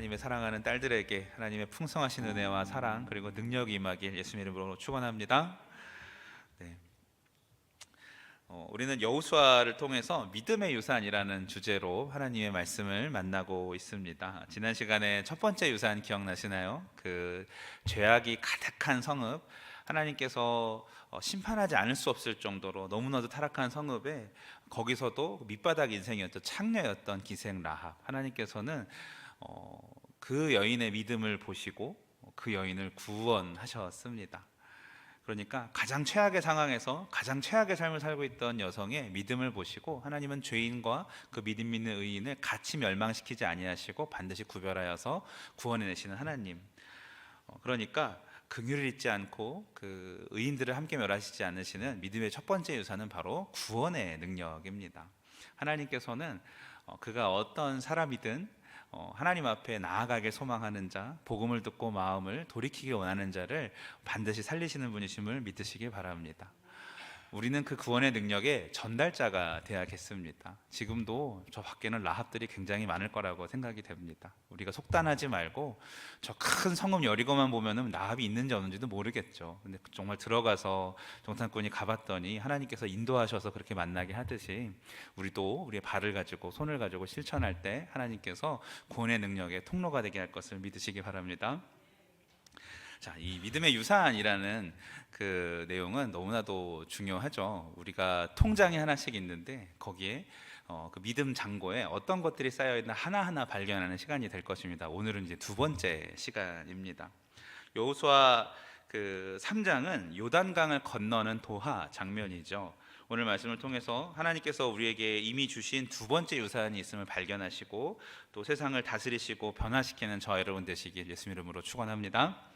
하나님의 사랑하는 딸들에게 하나님의 풍성하신 은혜와 사랑 그리고 능력이 임하길 예수 이름으로 축원합니다. 네. 어, 우리는 여호수아를 통해서 믿음의 유산이라는 주제로 하나님의 말씀을 만나고 있습니다. 지난 시간에 첫 번째 유산 기억나시나요? 그 죄악이 가득한 성읍 하나님께서 어, 심판하지 않을 수 없을 정도로 너무나도 타락한 성읍에 거기서도 밑바닥 인생이었던 창녀였던 기생 라합 하나님께서는 어, 그 여인의 믿음을 보시고 그 여인을 구원하셨습니다. 그러니까 가장 최악의 상황에서 가장 최악의 삶을 살고 있던 여성의 믿음을 보시고 하나님은 죄인과 그 믿음 있는 의인을 같이 멸망시키지 아니하시고 반드시 구별하여서 구원해내시는 하나님. 어, 그러니까 긍휼을 잊지 않고 그 의인들을 함께 멸하시지 않으시는 믿음의 첫 번째 유산은 바로 구원의 능력입니다. 하나님께서는 어, 그가 어떤 사람이든 어, 하나님 앞에 나아가길 소망하는 자, 복음을 듣고 마음을 돌이키길 원하는 자를 반드시 살리시는 분이심을 믿으시길 바랍니다. 우리는 그 구원의 능력의 전달자가 되야겠습니다. 지금도 저 밖에는 라합들이 굉장히 많을 거라고 생각이 됩니다. 우리가 속단하지 말고 저 큰 성읍 여리고만 보면은 라합이 있는지 없는지도 모르겠죠. 근데 정말 들어가서 정탐꾼이 가봤더니 하나님께서 인도하셔서 그렇게 만나게 하듯이 우리도 우리의 발을 가지고 손을 가지고 실천할 때 하나님께서 구원의 능력의 통로가 되게 할 것을 믿으시기 바랍니다. 자, 이 믿음의 유산이라는 그 내용은 너무나도 중요하죠. 우리가 통장이 하나씩 있는데 거기에 어, 그 믿음 잔고에 어떤 것들이 쌓여 있나 하나하나 발견하는 시간이 될 것입니다. 오늘은 이제 두 번째 시간입니다. 여호수아 그 3장은 요단강을 건너는 도하 장면이죠. 오늘 말씀을 통해서 하나님께서 우리에게 이미 주신 두 번째 유산이 있음을 발견하시고 또 세상을 다스리시고 변화시키는 저 여러분 되시길 예수 이름으로 축원합니다.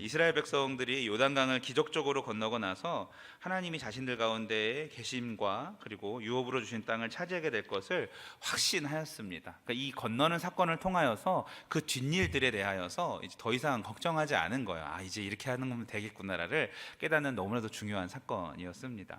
이스라엘 백성들이 요단강을 기적적으로 건너고 나서 하나님이 자신들 가운데 계심과 그리고 유업으로 주신 땅을 차지하게 될 것을 확신하였습니다. 그러니까 이 건너는 사건을 통하여서 그 뒷일들에 대하여서 이제 더 이상 걱정하지 않은 거예요. 아 이제 이렇게 하는 거면 되겠구나를 깨닫는 너무나도 중요한 사건이었습니다.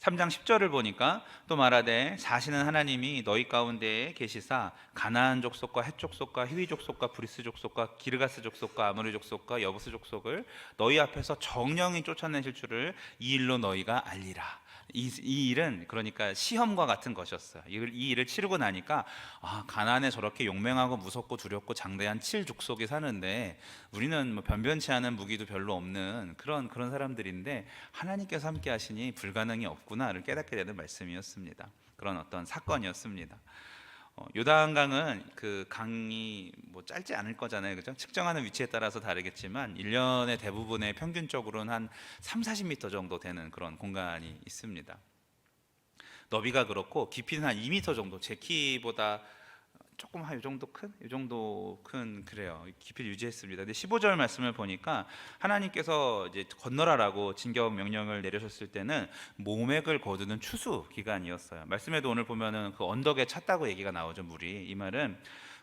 3장 10절을 보니까 또 말하되 사시는 하나님이 너희 가운데에 계시사 가나안 족속과 헷 족속과 히위 족속과 브리스 족속과 기르가스 족속과 아모리 족속과 여부스 족속을 너희 앞에서 정령이 쫓아내실 줄을 이 일로 너희가 알리라. 이, 이 일은 그러니까 시험과 같은 것이었어요. 이, 이 일을 치르고 나니까 아 가나안에 저렇게 용맹하고 무섭고 두렵고 장대한 칠 족속이 사는데 우리는 뭐 변변치 않은 무기도 별로 없는 그런 그런 사람들인데 하나님께서 함께 하시니 불가능이 없구나를 깨닫게 되는 말씀이었습니다. 그런 어떤 사건이었습니다. 어, 요단강은 그 강이 뭐 짧지 않을 거잖아요. 그죠? 측정하는 위치에 따라서 다르겠지만 1년의 대부분의 평균적으로는 한 3, 40m 정도 되는 그런 공간이 있습니다. 너비가 그렇고 깊이는 한 2m 정도 제 키보다 조금 한이 정도 큰, 이 정도 큰 그래요. 깊이를 유지했습니다. 근데 15절 말씀을 보니까 하나님께서 이제 건너라라고 진격 명령을 내리셨을 때는 모맥을 거두는 추수 기간이었어요. 말씀에도 오늘 보면은 그 언덕에 찼다고 얘기가 나오죠. 물이 이 말은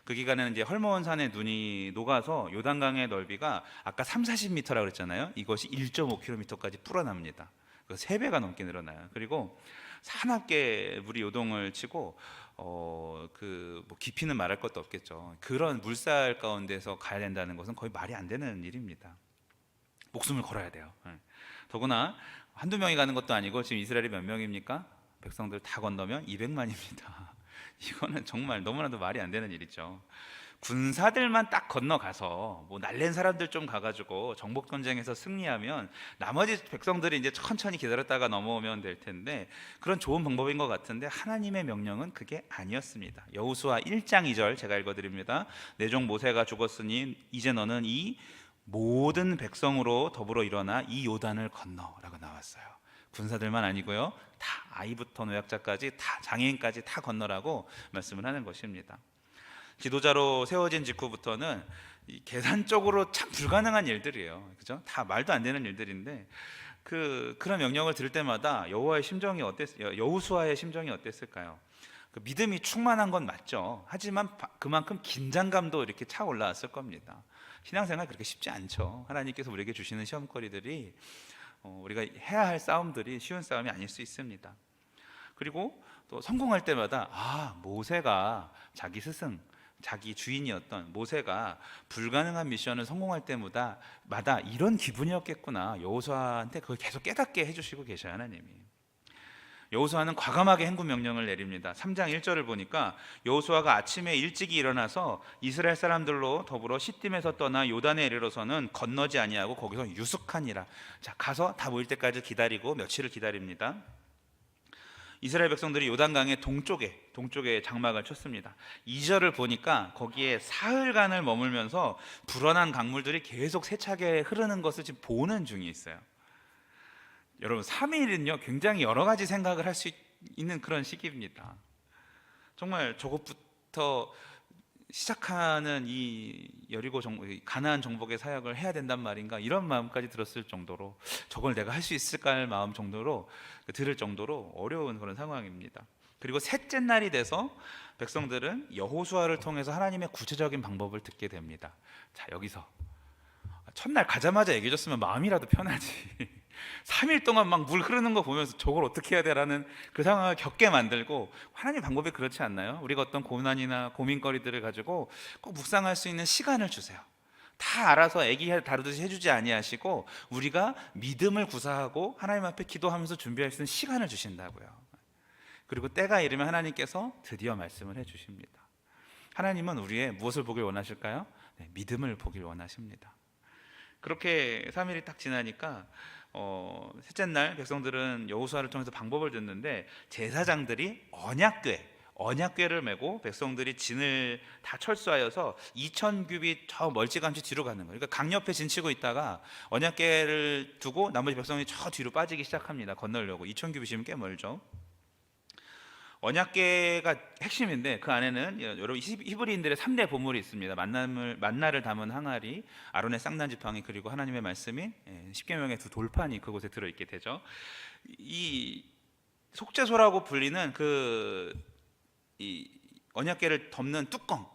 그 기간에는 이제 헐모원 산에 눈이 녹아서 요단강의 넓이가 아까 3, 40m라고 그랬잖아요. 이것이 1.5km까지 불어납니다. 그 3 배가 넘게 늘어나요. 그리고 사납게 물이 요동을 치고 어 그 뭐 깊이는 말할 것도 없겠죠. 그런 물살 가운데서 가야 된다는 것은 거의 말이 안 되는 일입니다. 목숨을 걸어야 돼요. 예. 더구나 한두 명이 가는 것도 아니고 지금 이스라엘이 몇 명입니까? 백성들 다 건너면 200만입니다. 이거는 정말 너무나도 말이 안 되는 일이죠. 군사들만 딱 건너가서 뭐 날랜 사람들 좀 가가지고 정복 전쟁에서 승리하면 나머지 백성들이 이제 천천히 기다렸다가 넘어오면 될 텐데 그런 좋은 방법인 것 같은데 하나님의 명령은 그게 아니었습니다. 여호수아 1장 2절 제가 읽어드립니다. 내종 모세가 죽었으니 이제 너는 이 모든 백성으로 더불어 일어나 이 요단을 건너라고 나왔어요. 군사들만 아니고요, 다 아이부터 노약자까지 다 장애인까지 다 건너라고 말씀을 하는 것입니다. 지도자로 세워진 직후부터는 계산적으로 참 불가능한 일들이에요. 그죠? 다 말도 안 되는 일들인데 그 그런 명령을 들을 때마다 여호와의 심정이 어땠 여호수아의 심정이 어땠을까요? 그 믿음이 충만한 건 맞죠. 하지만 그만큼 긴장감도 이렇게 차 올라왔을 겁니다. 신앙생활 그렇게 쉽지 않죠. 하나님께서 우리에게 주시는 시험거리들이 어, 우리가 해야 할 싸움들이 쉬운 싸움이 아닐 수 있습니다. 그리고 또 성공할 때마다 아 모세가 자기 스승 자기 주인이었던 모세가 불가능한 미션을 성공할 때마다 마다 이런 기분이었겠구나. 여호수아한테 그걸 계속 깨닫게 해주시고 계셔요 하나님이. 여호수아는 과감하게 행군 명령을 내립니다. 3장 1절을 보니까 여호수아가 아침에 일찍이 일어나서 이스라엘 사람들로 더불어 시딤에서 떠나 요단에 이르러서는 건너지 아니하고 거기서 유숙하니라. 자 가서 다 모일 때까지 기다리고 며칠을 기다립니다 이스라엘 백성들이 요단강의 동쪽에 동쪽에 장막을 쳤습니다. 2절을 보니까 거기에 사흘간을 머물면서 불어난 강물들이 계속 세차게 흐르는 것을 지금 보는 중에 있어요. 여러분 3일은요 굉장히 여러 가지 생각을 할 수 있는 그런 시기입니다. 정말 저것부터 시작하는 이 여리고 정, 가나안 정복의 사역을 해야 된단 말인가 이런 마음까지 들었을 정도로 저걸 내가 할 수 있을까 할 마음 정도로 들을 정도로 어려운 그런 상황입니다. 그리고 셋째 날이 돼서 백성들은 여호수아를 통해서 하나님의 구체적인 방법을 듣게 됩니다. 자 여기서 첫날 가자마자 얘기해줬으면 마음이라도 편하지. 3일 동안 막 물 흐르는 거 보면서 저걸 어떻게 해야 되라는 그 상황을 겪게 만들고 하나님 방법이 그렇지 않나요? 우리가 어떤 고난이나 고민거리들을 가지고 꼭 묵상할 수 있는 시간을 주세요. 다 알아서 애기 다루듯이 해주지 아니하시고 우리가 믿음을 구사하고 하나님 앞에 기도하면서 준비할 수 있는 시간을 주신다고요. 그리고 때가 이르면 하나님께서 드디어 말씀을 해주십니다. 하나님은 우리의 무엇을 보길 원하실까요? 네, 믿음을 보길 원하십니다. 그렇게 3일이 딱 지나니까 어, 셋째 날 백성들은 여호수아를 통해서 방법을 듣는데 제사장들이 언약궤 언약궤를 메고 백성들이 진을 다 철수하여서 2천 규빗 저 멀찌감치 뒤로 가는 거예요. 그러니까 강 옆에 진 치고 있다가 언약궤를 두고 나머지 백성이 저 뒤로 빠지기 시작합니다. 건너려고 2천 규빗이면 꽤 멀죠. 언약궤가 핵심인데 그 안에는 여러분 히브리인들의 3대 보물이 있습니다. 만남을 만나를 담은 항아리, 아론의 쌍난 지팡이 그리고 하나님의 말씀이 예, 십계명의 두 돌판이 그곳에 들어 있게 되죠. 이 속죄소라고 불리는 그 이 언약궤를 덮는 뚜껑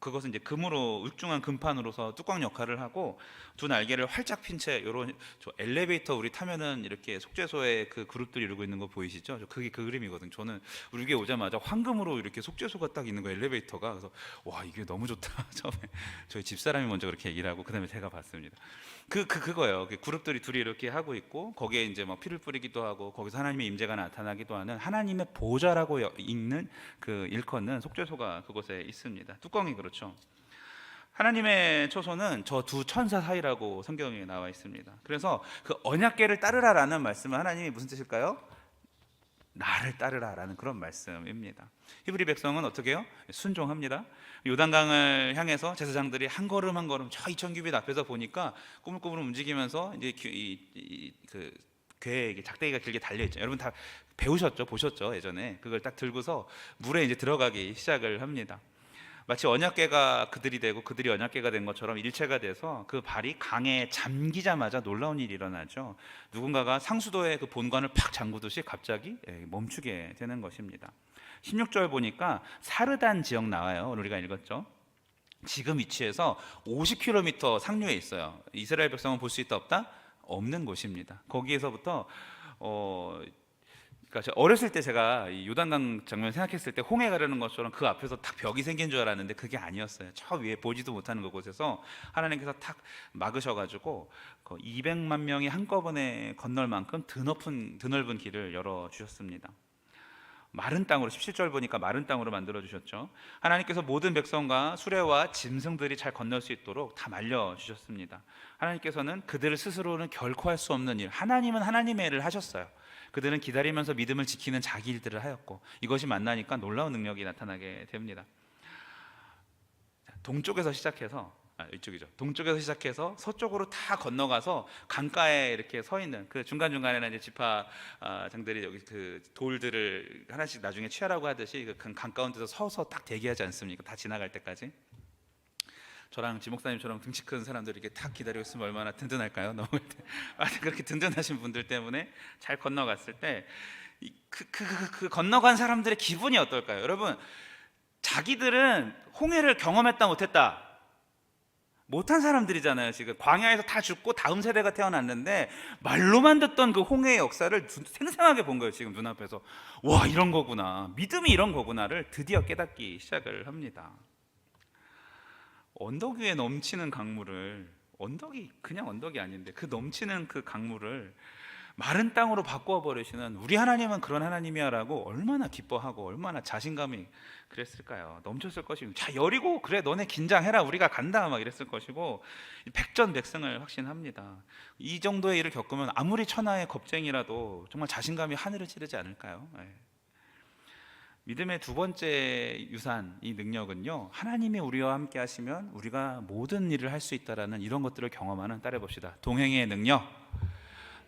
그것은 이제 금으로 육중한 금판으로서 뚜껑 역할을 하고 두 날개를 활짝 핀 채 요런 저 엘리베이터 우리 타면은 이렇게 속죄소에 그 그룹들이 이러고 있는 거 보이시죠? 저 그게 그 그림이거든. 저는 우리 에 오자마자 황금으로 이렇게 속죄소가 딱 있는 거 엘리베이터가 그래서 와 이게 너무 좋다. 처음에 저희 집사람이 먼저 그렇게 얘기를 하고 그다음에 제가 봤습니다. 그, 그 그거예요. 그 그룹들이 둘이 이렇게 하고 있고 거기에 이제 막 피를 뿌리기도 하고 거기서 하나님의 임재가 나타나기도 하는 하나님의 보좌라고 읽는 그 일컫는 속죄소가 그곳에 있습니다. 뚜껑이 그렇죠. 하나님의 초소는 저 두 천사 사이라고 성경에 나와 있습니다. 그래서 그 언약궤를 따르라라는 말씀은 하나님이 무슨 뜻일까요? 나를 따르라라는 그런 말씀입니다. 히브리 백성은 어떻게 해요? 순종합니다. 요단강을 향해서 제사장들이 한 걸음 한 걸음 저 이천 규빗 앞에서 보니까 꾸물꾸물 움직이면서 이제 이그 괴에 작대기가 길게 달려 있죠. 여러분 다 배우셨죠? 보셨죠? 예전에 그걸 딱 들고서 물에 이제 들어가기 시작을 합니다. 마치 언약궤가 그들이 되고 그들이 언약궤가 된 것처럼 일체가 돼서 그 발이 강에 잠기자마자 놀라운 일이 일어나죠. 누군가가 상수도의 그 본관을 팍 잠그듯이 갑자기 예, 멈추게 되는 것입니다. 16절 보니까 사르단 지역 나와요. 우리가 읽었죠. 지금 위치에서 50km 상류에 있어요. 이스라엘 백성은 볼 수 있다 없다? 없는 곳입니다. 거기에서부터 어 그러니까 어렸을 때 제가 요단강 장면 생각했을 때 홍해 가르는 것처럼 그 앞에서 딱 벽이 생긴 줄 알았는데 그게 아니었어요. 저 위에 보지도 못하는 그곳에서 하나님께서 탁 막으셔가지고 200만 그 명이 한꺼번에 건널 만큼 드높은 드넓은 길을 열어 주셨습니다. 마른 땅으로 17절 보니까 마른 땅으로 만들어 주셨죠. 하나님께서 모든 백성과 수레와 짐승들이 잘 건널 수 있도록 다 말려 주셨습니다. 하나님께서는 그들을 스스로는 결코 할 수 없는 일, 하나님은 하나님의 일을 하셨어요. 그들은 기다리면서 믿음을 지키는 자기 일들을 하였고 이것이 만나니까 놀라운 능력이 나타나게 됩니다. 동쪽에서 시작해서 아, 이쪽이죠. 동쪽에서 시작해서 서쪽으로 다 건너가서 강가에 이렇게 서 있는 그 중간 중간에는 이제 지파장들이 여기 그 돌들을 하나씩 나중에 취하라고 하듯이 그 강 가운데서 서서 딱 대기하지 않습니까? 다 지나갈 때까지. 저랑 지 목사님처럼 등치 큰 사람들이 이렇게 탁 기다리고 있으면 얼마나 든든할까요? 넘어갈 때. 아, 그렇게 든든하신 분들 때문에 잘 건너갔을 때 그, 그, 그, 그 건너간 사람들의 기분이 어떨까요? 여러분, 자기들은 홍해를 경험했다 못했다. 못한 사람들이잖아요. 지금 광야에서 다 죽고 다음 세대가 태어났는데 말로만 듣던 그 홍해의 역사를 두- 생생하게 본 거예요. 지금 눈앞에서 와 이런 거구나. 믿음이 이런 거구나를 드디어 깨닫기 시작을 합니다. 언덕 위에 넘치는 강물을 언덕이 그냥 언덕이 아닌데 그 넘치는 그 강물을 마른 땅으로 바꾸어 버리시는 우리 하나님은 그런 하나님이야라고 얼마나 기뻐하고 얼마나 자신감이 그랬을까요? 넘쳤을 것이고 자 여리고 그래 너네 긴장해라 우리가 간다 막 이랬을 것이고 백전백승을 확신합니다. 이 정도의 일을 겪으면 아무리 천하의 겁쟁이라도 정말 자신감이 하늘을 찌르지 않을까요? 예. 믿음의 두 번째 유산 이 능력은요 하나님이 우리와 함께 하시면 우리가 모든 일을 할 수 있다라는 이런 것들을 경험하는 따라 봅시다 동행의 능력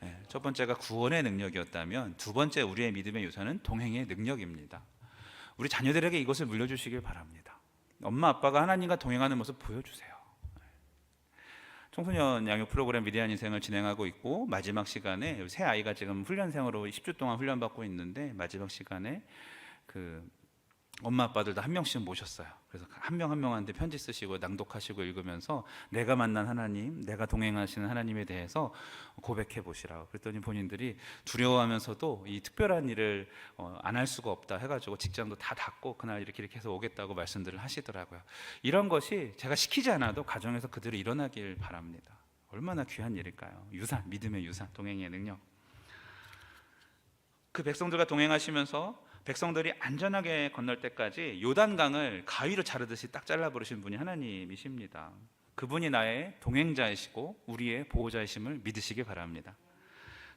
네, 첫 번째가 구원의 능력이었다면 두 번째 우리의 믿음의 유산은 동행의 능력입니다. 우리 자녀들에게 이것을 물려주시길 바랍니다. 엄마 아빠가 하나님과 동행하는 모습 보여주세요. 네. 청소년 양육 프로그램 위대한 인생을 진행하고 있고 마지막 시간에 새 아이가 지금 훈련생으로 10주 동안 훈련받고 있는데 마지막 시간에 그 엄마 아빠들 다한 명씩 모셨어요. 그래서 한 명 한 명한테 편지 쓰시고 낭독하시고 읽으면서 내가 만난 하나님, 내가 동행하시는 하나님에 대해서 고백해 보시라고. 그랬더니 본인들이 두려워하면서도 이 특별한 일을 어, 안할 수가 없다 해가지고 직장도 다 닫고 그날 이렇게 이렇게 해서 오겠다고 말씀들을 하시더라고요. 이런 것이 제가 시키지 않아도 가정에서 그대로 일어나길 바랍니다. 얼마나 귀한 일일까요? 유산, 믿음의 유산, 동행의 능력. 그 백성들과 동행하시면서 백성들이 안전하게 건널 때까지 요단강을 가위로 자르듯이 딱 잘라 버리신 분이 하나님이십니다. 그분이 나의 동행자이시고 우리의 보호자이심을 믿으시기 바랍니다.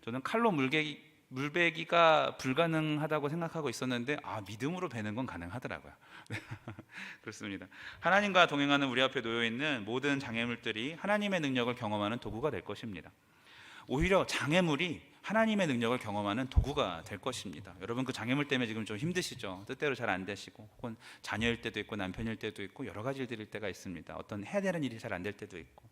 저는 칼로 물개기, 물베기가 불가능하다고 생각하고 있었는데 아 믿음으로 베는 건 가능하더라고요. 그렇습니다. 하나님과 동행하는 우리 앞에 놓여 있는 모든 장애물들이 하나님의 능력을 경험하는 도구가 될 것입니다. 오히려 장애물이 하나님의 능력을 경험하는 도구가 될 것입니다. 여러분 그 장애물 때문에 지금 좀 힘드시죠? 뜻대로 잘 안 되시고 혹은 자녀일 때도 있고 남편일 때도 있고 여러 가지 일들일 때가 있습니다. 어떤 해야 되는 일이 잘 안 될 때도 있고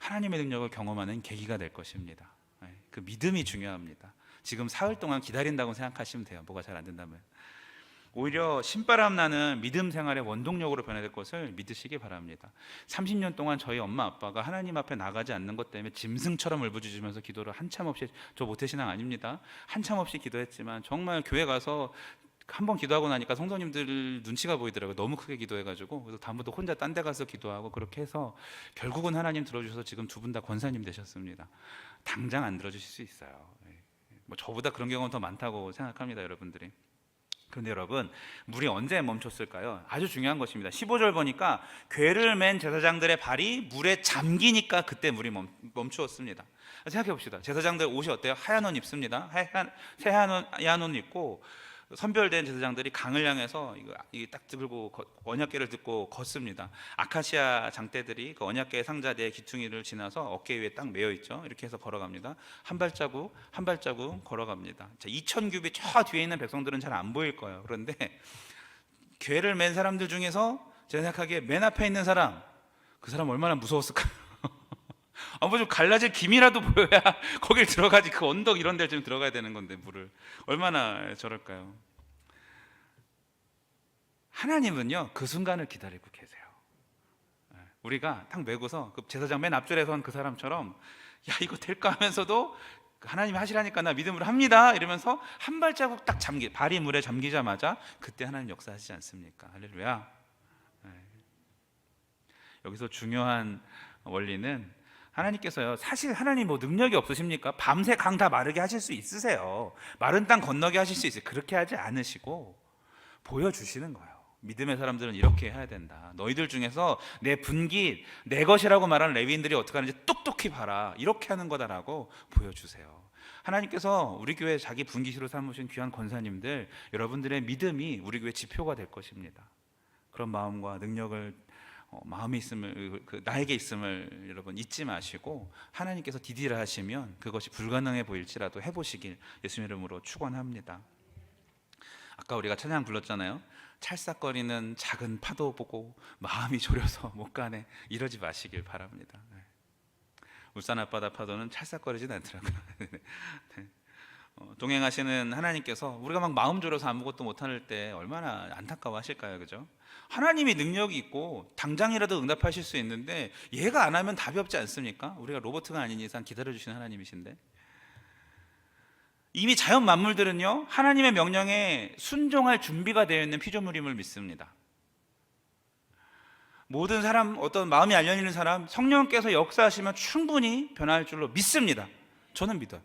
하나님의 능력을 경험하는 계기가 될 것입니다. 네, 그 믿음이 중요합니다. 지금 사흘 동안 기다린다고 생각하시면 돼요. 뭐가 잘 안 된다면. 오히려 신바람 나는 믿음 생활의 원동력으로 변화될 것을 믿으시기 바랍니다. 30년 동안 저희 엄마 아빠가 하나님 앞에 나가지 않는 것 때문에 짐승처럼 울부짖으면서 기도를 한참 없이 저 모태신앙 아닙니다. 한참 없이 기도했지만 정말 교회 가서 한번 기도하고 나니까 성도님들 눈치가 보이더라고요. 너무 크게 기도해가지고 그래서 다음부터 혼자 딴 데 가서 기도하고 그렇게 해서 결국은 하나님 들어주셔서 지금 두 분 다 권사님 되셨습니다. 당장 안 들어주실 수 있어요. 예. 뭐 저보다 그런 경우는 더 많다고 생각합니다, 여러분들이. 그런데 여러분, 물이 언제 멈췄을까요? 아주 중요한 것입니다. 15절 보니까 괴를 맨 제사장들의 발이 물에 잠기니까 그때 물이 멈, 멈추었습니다. 생각해 봅시다. 제사장들 옷이 어때요? 하얀 옷 입습니다. 하얀, 새하얀 옷, 입고 선별된 제사장들이 강을 향해서 이거 이딱 들고 거- 언약궤를 듣고 걷습니다. 아카시아 장대들이 그 언약궤 상자대의 기퉁이를 지나서 어깨 위에 딱 매여 있죠. 이렇게 해서 걸어갑니다. 한 발자국 한 발자국 걸어갑니다. 자, 2천 규비 저 뒤에 있는 백성들은 잘 안 보일 거예요. 그런데 궤를 맨 사람들 중에서 제가 생각하기에 맨 앞에 있는 사람 그 사람 얼마나 무서웠을까요? 아뭐 좀 갈라질 김이라도 보여야 거길 들어가지 그 언덕 이런 데를 좀 들어가야 되는 건데 물을 얼마나 저럴까요? 하나님은요 그 순간을 기다리고 계세요. 예, 우리가 탁 메고서 그 제사장 맨 앞줄에 선 그 사람처럼 야 이거 될까 하면서도 하나님이 하시라니까 나 믿음으로 합니다 이러면서 한 발자국 딱 잠기 발이 물에 잠기자마자 그때 하나님 역사하시지 않습니까? 할렐루야. 예. 여기서 중요한 원리는 하나님께서요 사실 하나님 뭐 능력이 없으십니까? 밤새 강 다 마르게 하실 수 있으세요. 마른 땅 건너게 하실 수 있어요. 그렇게 하지 않으시고 보여주시는 거예요. 믿음의 사람들은 이렇게 해야 된다. 너희들 중에서 내 분기 내 것이라고 말하는 레위인들이 어떻게 하는지 똑똑히 봐라. 이렇게 하는 거다라고 보여주세요. 하나님께서 우리 교회 자기 분기시로 삼으신 귀한 권사님들 여러분들의 믿음이 우리 교회 지표가 될 것입니다. 그런 마음과 능력을 어, 마음에 있음을 그, 나에게 있음을 여러분 잊지 마시고 하나님께서 디디라 하시면 그것이 불가능해 보일지라도 해보시길 예수님 이름으로 축원합니다. 아까 우리가 찬양 불렀잖아요. 찰싹거리는 작은 파도 보고 마음이 졸여서 못 가네 이러지 마시길 바랍니다. 네. 울산 앞바다 파도는 찰싹거리진 않더라고요. 네. 어, 동행하시는 하나님께서 우리가 막 마음 졸여서 아무것도 못할 때 얼마나 안타까워하실까요, 그죠? 하나님이 능력이 있고 당장이라도 응답하실 수 있는데 얘가 안 하면 답이 없지 않습니까? 우리가 로봇가 아닌 이상 기다려 주시는 하나님이신데 이미 자연 만물들은요 하나님의 명령에 순종할 준비가 되어 있는 피조물임을 믿습니다. 모든 사람 어떤 마음이 알려 있는 사람 성령께서 역사하시면 충분히 변할 줄로 믿습니다. 저는 믿어요.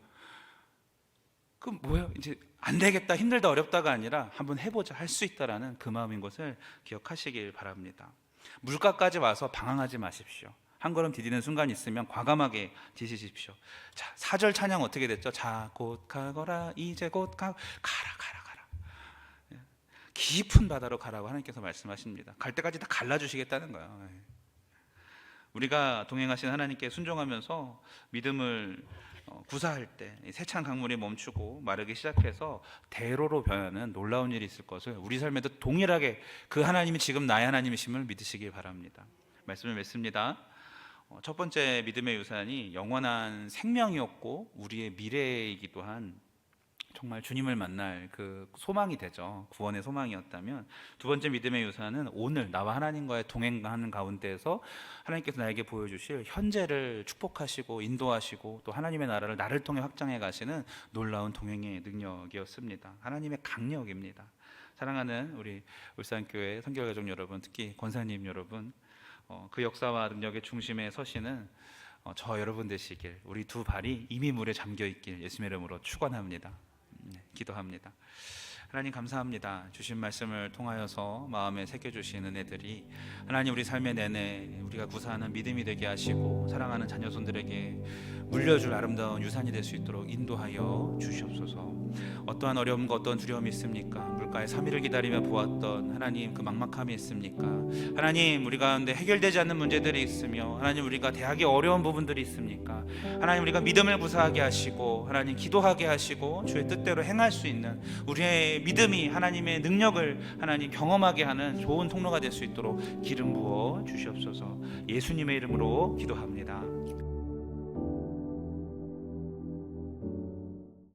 그 뭐예요? 이제 안 되겠다, 힘들다, 어렵다가 아니라 한번 해보자, 할 수 있다라는 그 마음인 것을 기억하시길 바랍니다. 물가까지 와서 방황하지 마십시오. 한 걸음 디디는 순간 있으면 과감하게 디디십시오. 자, 사절 찬양 어떻게 됐죠? 자, 곧 가거라, 이제 곧 가, 가라, 가라, 가라. 예. 깊은 바다로 가라고 하나님께서 말씀하십니다. 갈 때까지 다 갈라주시겠다는 거예요. 예. 우리가 동행하신 하나님께 순종하면서 믿음을 어, 구사할 때 세찬 강물이 멈추고 마르기 시작해서 대로로 변하는 놀라운 일이 있을 것을 우리 삶에도 동일하게 그 하나님이 지금 나의 하나님이심을 믿으시길 바랍니다. 말씀을 맺습니다. 어, 첫 번째 믿음의 유산이 영원한 생명이었고 우리의 미래이기도 한 정말 주님을 만날 그 소망이 되죠. 구원의 소망이었다면 두 번째 믿음의 유산은 오늘 나와 하나님과의 동행하는 가운데에서 하나님께서 나에게 보여주실 현재를 축복하시고 인도하시고 또 하나님의 나라를 나를 통해 확장해 가시는 놀라운 동행의 능력이었습니다. 하나님의 강력입니다. 사랑하는 우리 울산교회 성결가족 여러분, 특히 권사님 여러분, 어, 그 역사와 능력의 중심에 서시는 어, 저 여러분 되시길 우리 두 발이 이미 물에 잠겨 있길 예수님의 이름으로 축원합니다. 네, 기도합니다. 하나님 감사합니다. 주신 말씀을 통하여서 마음에 새겨 주신 은혜들이 하나님 우리 삶의 내내 우리가 구사하는 믿음이 되게 하시고 사랑하는 자녀손들에게 물려줄 아름다운 유산이 될 수 있도록 인도하여 주시옵소서. 어떠한 어려움과 어떤 두려움이 있습니까? 물가에 3일을 기다리며 보았던 하나님 그 막막함이 있습니까? 하나님 우리 가운데 해결되지 않는 문제들이 있으며 하나님 우리가 대학의 어려운 부분들이 있습니까? 하나님 우리가 믿음을 구사하게 하시고 하나님 기도하게 하시고 주의 뜻대로 행할 수 있는 우리의 믿음이 하나님의 능력을 하나님 경험하게 하는 좋은 통로가 될 수 있도록 기름 부어 주시옵소서. 예수님의 이름으로 기도합니다.